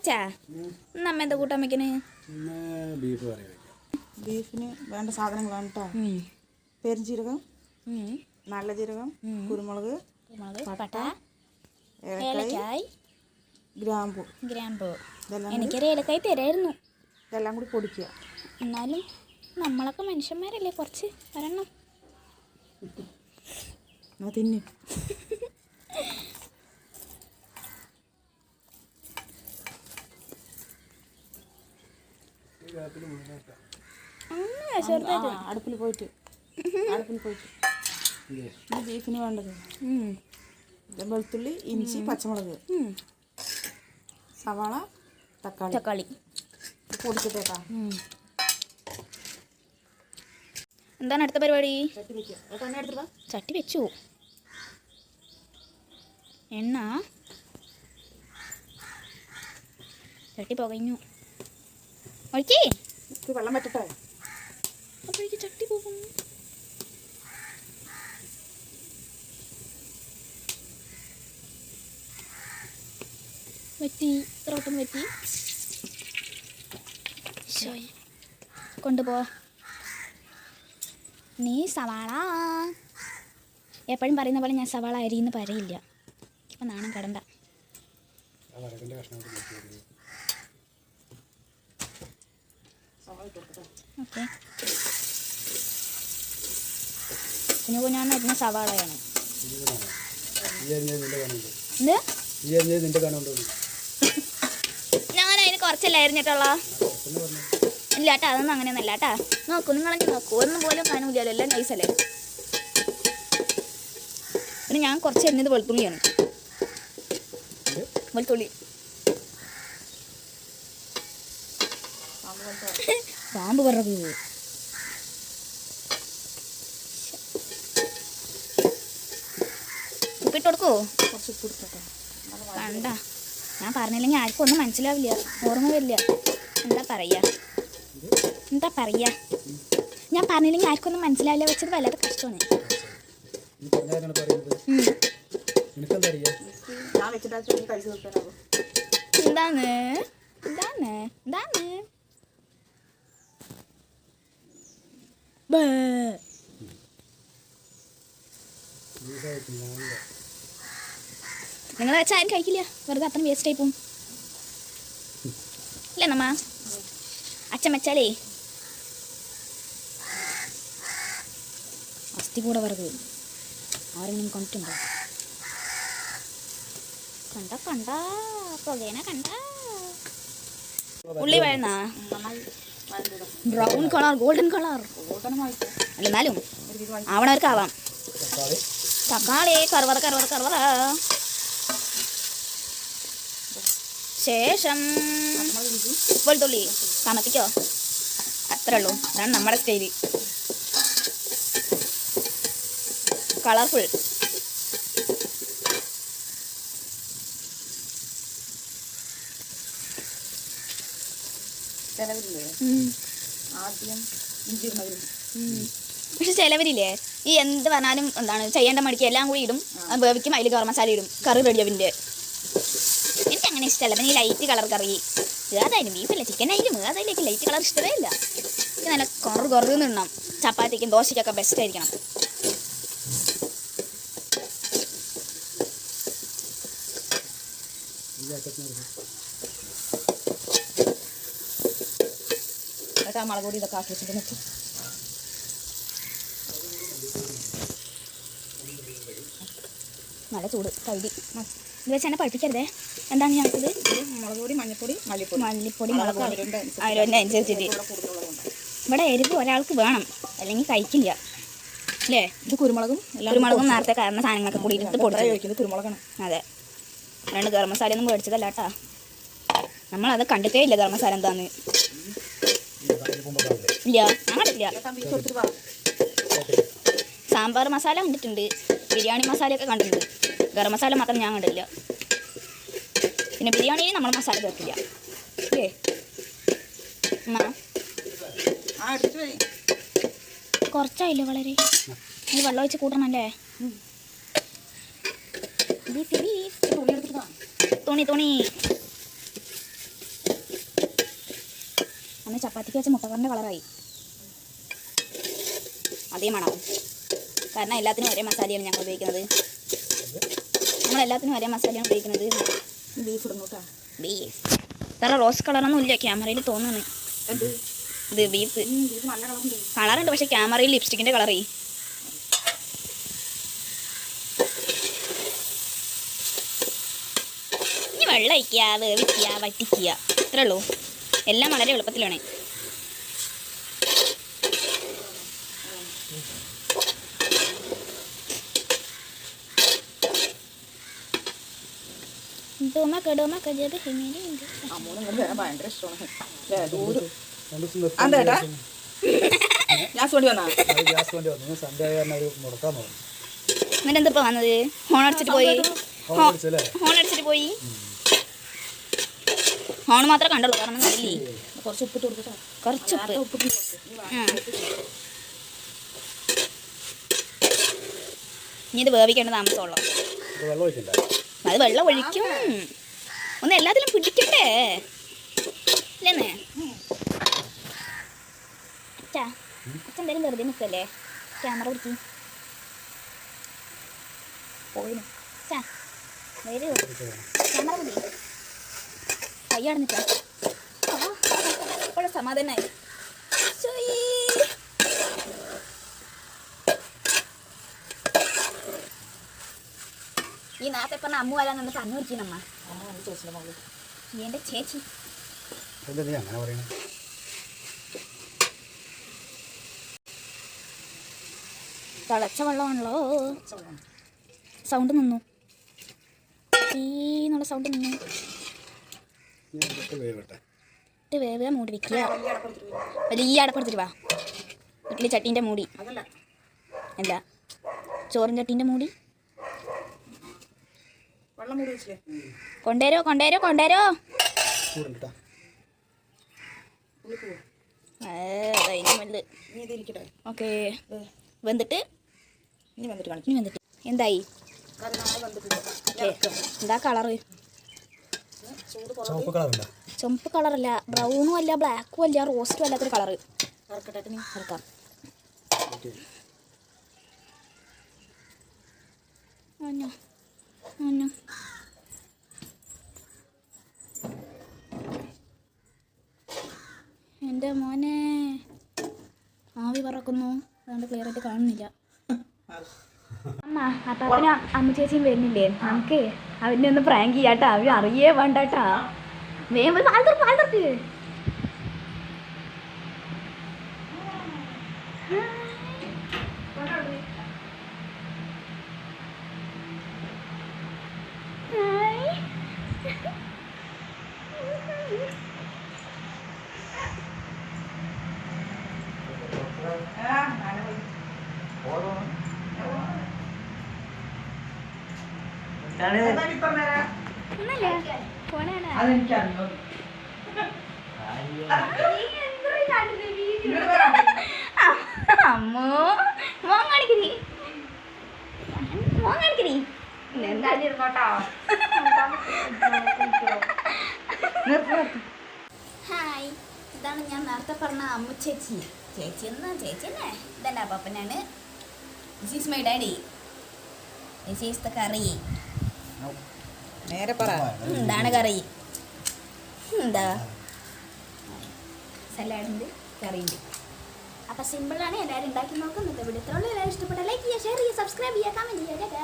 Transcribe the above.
അച്ഛാ ഇന്ന് അമ്മ എന്താ കൂട്ടാൻ വെക്കണേ? ബീഫ് കറി ബീഫിന് വേണ്ട സാധനങ്ങളാണ് കേട്ടോ പെരുംജീരകം നല്ല ജീരകം കുരുമുളക് മുളക് പട്ട ഏലക്കായി ഗ്രാമ്പു. ഗ്രാമ്പു. എനിക്കൊരു ഏലക്കായ് തരായിരുന്നു. ഇതെല്ലാം കൂടി പൊടിക്കുക. എന്നാലും നമ്മളൊക്കെ മനുഷ്യന്മാരല്ലേ കുറച്ച് വരണം എന്നാ തിന്നു. അടുപ്പിൽ പോയിട്ട്. അടുപ്പിൽ പോയിട്ട്. ഇത് ബീഫിന് വേണ്ടത്. വെളുത്തുള്ളി ഇഞ്ചി പച്ചമുളക്. സവാള തക്കാളി. തക്കാളി. പൊടിച്ചിട്ടേട്ടാ. എന്താണ് അടുത്ത പരിപാടി? ചട്ടി വെച്ചു. എണ്ണ. ചട്ടി പുകഞ്ഞു. ഒഴിക്കേ വെള്ളം പറ്റട്ടെ അപ്പോഴേക്ക് ചട്ടി പോകും വെറ്റി റോട്ടം വെറ്റി. ഷോയി കൊണ്ടുപോ നീ സവാള. എപ്പോഴും പറയുന്ന പോലെ ഞാൻ സവാള അരിയെന്ന് പറയില്ല ഇപ്പം നാണം കടണ്ട ആ വരകിന്റെ കഷ്ണം കൊണ്ട് വെച്ച് സവാള ഇട്ട് കൊടുക്കട്ടെ ഓക്കെ. കുഞ്ഞു കുഞ്ഞാന്ന് എന്ത് നിന്റെ കാണുന്നുണ്ട് ഞാൻ അതിന് കുറച്ചല്ലേ അരിഞ്ഞിട്ടുള്ള? ഇല്ല കേട്ടോ അതൊന്നും അങ്ങനെയൊന്നല്ല കേട്ടാ നോക്കൂ നിങ്ങളെങ്കിൽ നോക്കൂ. ഒന്നും പോലും കാണൂലല്ലോ എല്ലാം നൈസല്ലേ പിന്നെ ഞാൻ കുറച്ച് എന്നത് വെളുത്തുള്ളിയാണ്. വെളുത്തുള്ളി. പാമ്പ് പറഞ്ഞു ഉപ്പിട്ട് കുറച്ച് ഉപ്പ് കണ്ട. ഞാൻ പറഞ്ഞില്ലെങ്കിൽ ആർക്കും ഒന്നും മനസ്സിലാവില്ല. ഓർമ്മ വരില്ല. എന്താ പറയാ? എന്താ പറയാ? ഞാൻ പറഞ്ഞില്ലെങ്കിൽ ആർക്കും ഒന്നും മനസ്സിലാവില്ല. വെച്ചത് വല്ലാതെ കഷ്ടമാണ്. എന്താന്ന് എന്താന്ന് എന്താന്ന് എന്താണ് എന്താണ് എന്താണ് നിങ്ങൾ വെച്ചാൽ കഴിക്കില്ല? വെറുതെ അത്ര വേസ്റ്റ് ആയി പോകും ഇല്ല നമ്മ അച്ഛൻ വെച്ചാലേ അസ്ഥി കൂടെ വെറുതെ. ആരെങ്കിലും കണ്ടിട്ടുണ്ടോ? കണ്ട കണ്ട. പുകേന കണ്ട. ഉള്ളി വേണ ബ്രൗൺ കളർ ഗോൾഡൻ കളർ എന്നാലും ഒരു വിധം വാങ്ങി ആവണവർക്ക് ആവാം തക്കാളി കറുവറ കറുവറ കറുവറ. ശേഷം വെളുത്തുള്ളി. കമത്തിക്കോ അത്രേ ഉള്ളൂ. അതാണ് നമ്മുടെ സ്റ്റൈൽ കളർഫുൾ ചിലവരില്ലേ ആദ്യം ഇഞ്ചി ഇടുന്നവരും പക്ഷെ ചിലവരില്ലേ ഈ എന്ത് പറഞ്ഞാലും എന്താണ് ചെയ്യേണ്ട മടിക്ക് എല്ലാം കൂടി ഇടും. വേവിക്കും അതിൽ ഗരം മസാല ഇടും. കറി റെഡിയാവിന്റെ എനിക്ക് അങ്ങനെ ഇഷ്ടമല്ല. പിന്നെ ഈ ലൈറ്റ് കളർ കറി. ഏതായാലും ബീഫല്ല ചിക്കൻ ആയാലും ഏതായാലും ലൈറ്റ് കളർ ഇഷ്ടമേ ഇല്ല. എനിക്ക് നല്ല കുറു കുറു നിണ്ണം ചപ്പാത്തിക്കും ദോശയ്ക്കൊക്കെ ബെസ്റ്റ് ആയിരിക്കണം. ആ മുളക് പൊടി ഇതൊക്കെ ആക്കി വെച്ചിട്ട് നിൽക്കും നല്ല ചൂട് കൈതി ഇത് വെച്ച് എന്നെ പഠിപ്പിക്കരുതേ. എന്താണ് ഞങ്ങൾക്കിത് ഇത് മുളക് പൊടി മഞ്ഞൾപ്പൊടി മല്ലിപ്പൊടി. മല്ലിപ്പൊടി മുളക് പൊടി. അതിന്റെ അനുസരിച്ചിട്ട് ഇവിടെ എരിവ് ഒരാൾക്ക് വേണം. അല്ലെങ്കിൽ കഴിക്കില്ല. അല്ലേ? ഇത് കുരുമുളകും കുരുമുളകും നേരത്തെ കയറുന്ന സാധനങ്ങളൊക്കെ കൂടി എടുത്ത് പൊടി പൊടിച്ചു കുരുമുളകാണ്. അതെ. രണ്ട് ഗരം മസാല ഒന്നും മേടിച്ചതല്ല കേട്ടാ. നമ്മളത് കണ്ടിട്ടേ ഇല്ല ഗരം മസാല എന്താന്ന്. ഇല്ല വാ സാമ്പാർ മസാല കണ്ടിട്ടുണ്ട്. ബിരിയാണി മസാലയൊക്കെ കണ്ടിട്ടുണ്ട്. ഗരം മസാല മാത്രം ഞാൻ കണ്ടില്ല പിന്നെ ബിരിയാണിയിൽ നമ്മൾ മസാല ചേർക്കില്ല. അല്ലേ കുറച്ചായില്ലേ വളരെ? ഈ വെള്ളം ഒഴിച്ച് കൂട്ടണല്ലേ? തുണി തുണി. അന്ന് ചപ്പാത്തിക്ക് വെച്ച മുട്ടക്കറിന്റെ കളറായി. അതേ മണം. കാരണം എല്ലാത്തിനും ഒരേ മസാലയാണ് ഞങ്ങൾ ഉപയോഗിക്കുന്നത്. നമ്മൾ എല്ലാത്തിനും ഒരേ മസാലയാണ് ഉപയോഗിക്കുന്നത്. ബീഫ് ഇടുന്നു ബീഫ്. വേറെ റോസ് കളറൊന്നും ഇല്ല. ക്യാമറയിൽ തോന്നുന്നു. ഇത് ബീഫ്. കളറുണ്ട്. പക്ഷെ ക്യാമറയിൽ ലിപ്സ്റ്റിക്കിന്റെ കളറേ. വെള്ളം അയക്കുക വേവിക്കുക വറ്റിക്കുക. ഇത്രേ ഉള്ളൂ. എല്ലാം വളരെ ഹിമേരി ഭയങ്കര ഇഷ്ടമാണ്. അതെന്താ ഏട്ടാ? ഞാൻ വന്നാ? അത് ഗ്യാസ് വേണ്ടി വന്നു. സൺഡേ കാരണം ഒരു മുടക്കാൻ തോന്നി എന്നിട്ട് എന്തിപ്പോ വന്നത്? ഹോൺ അടിച്ചിട്ട് പോയി. ഹോൺ ഹോൺ അടിച്ചിട്ട് പോയി. ഹോൺ മാത്രമേ കണ്ടുള്ളൂ. കാരണം കണ്ടില്ലേ? കുറച്ച് ഉപ്പിട്ട് കൊടുക്കട്ടോ കുറച്ച് ഉപ്പ്. ഇനി ഇത് വേവിക്കേണ്ട താമസമുള്ളൂ? അത് വെള്ളം ഒഴിക്കും. ഒന്ന് എല്ലാത്തിലും പിടിക്കണ്ടേ ഇല്ലെന്നേ? അച്ഛാ അച്ഛൻ എന്തായാലും വെറുതെ നിൽക്കല്ലേ ക്യാമറ പിടിച്ച് പോയിന് അച്ഛാ വരൂ. ക്യാമറ പിടി കയ്യാണ് നിൽക്കാം ഇപ്പോഴും സമാധാനമായി. ഈ നേരത്തെ പറഞ്ഞ അമ്മ വരാൻ പറഞ്ഞു നീ എന്റെ ചേച്ചി. അങ്ങനെ പറയണേ തിളച്ച വെള്ളമാണല്ലോ. സൗണ്ട് നിന്നു. എന്നുള്ള സൗണ്ട് നിന്നു. വേവട്ടെ. ഇട്ട് വേവ മൂടി വെക്കുക വലിയ അടപ്പെടുത്തിട്ട് വാ. ഇഡ്ഡലി ചട്ടീന്റെ മൂടി. അല്ല എന്താ ചോറും ചട്ടീന്റെ മൂടി. കൊണ്ടേരോ കൊണ്ടേരോ കൊണ്ടേരോ ഓക്കെ. വെന്തിട്ട്? ഇനി വെന്തിട്ട് എന്തായി? എന്താ കളറ്? ചുവപ്പ് കളറുണ്ടോ ചുമപ്പ് കളറല്ല ബ്രൗണും അല്ല ബ്ലാക്കും അല്ല റോസ്റ്റും അല്ലാത്തൊരു കളറ് എന്റെ ഇറക്കാം എന്റെ മോനെ ആവി പറക്കുന്നു അതുകൊണ്ട് ക്ലിയർ ആയിട്ട് കാണുന്നില്ല. അമ്മ അപ്പാപ്പനും അമ്മ ചേച്ചിയും വരുന്നില്ലേ? നമുക്ക് അവനെ ഒന്ന് പ്രാങ്ക് ചെയ്യാട്ടാ. അവൻ അറിയേ വേണ്ടാട്ടാ. വേഗം പാൽത്തർക്ക് പാൽത്തർക്ക് ഹായ് അതെനിക്കറിയോ അമ്മോ മോൻ കാണിക്കരി മോൻ കാണിക്കരി എന്താ? ഹായ്. ഇതാണ് ഞാൻ നേരത്തെ പറഞ്ഞ അമ്മ ചേച്ചി. ചേച്ചി എന്നാ ചേച്ചി തന്നെ ഇതെന്റെ പപ്പനാണ് this is my daddy this is the curry നേരെ പറ. എന്താണ് കറി? എന്താ? സലാഡുണ്ട് കറിയുണ്ട്. അപ്പം സിമ്പിളാണ് എല്ലാവരും ഉണ്ടാക്കി നോക്കുന്നത് ഇവിടെ ഇത്രയുള്ളൂ എല്ലാവരും ഇഷ്ടപ്പെട്ട ലൈക്ക് ചെയ്യുക ഷെയർ ചെയ്യുക സബ്സ്ക്രൈബ് ചെയ്യുക കമന്റ് ചെയ്യുക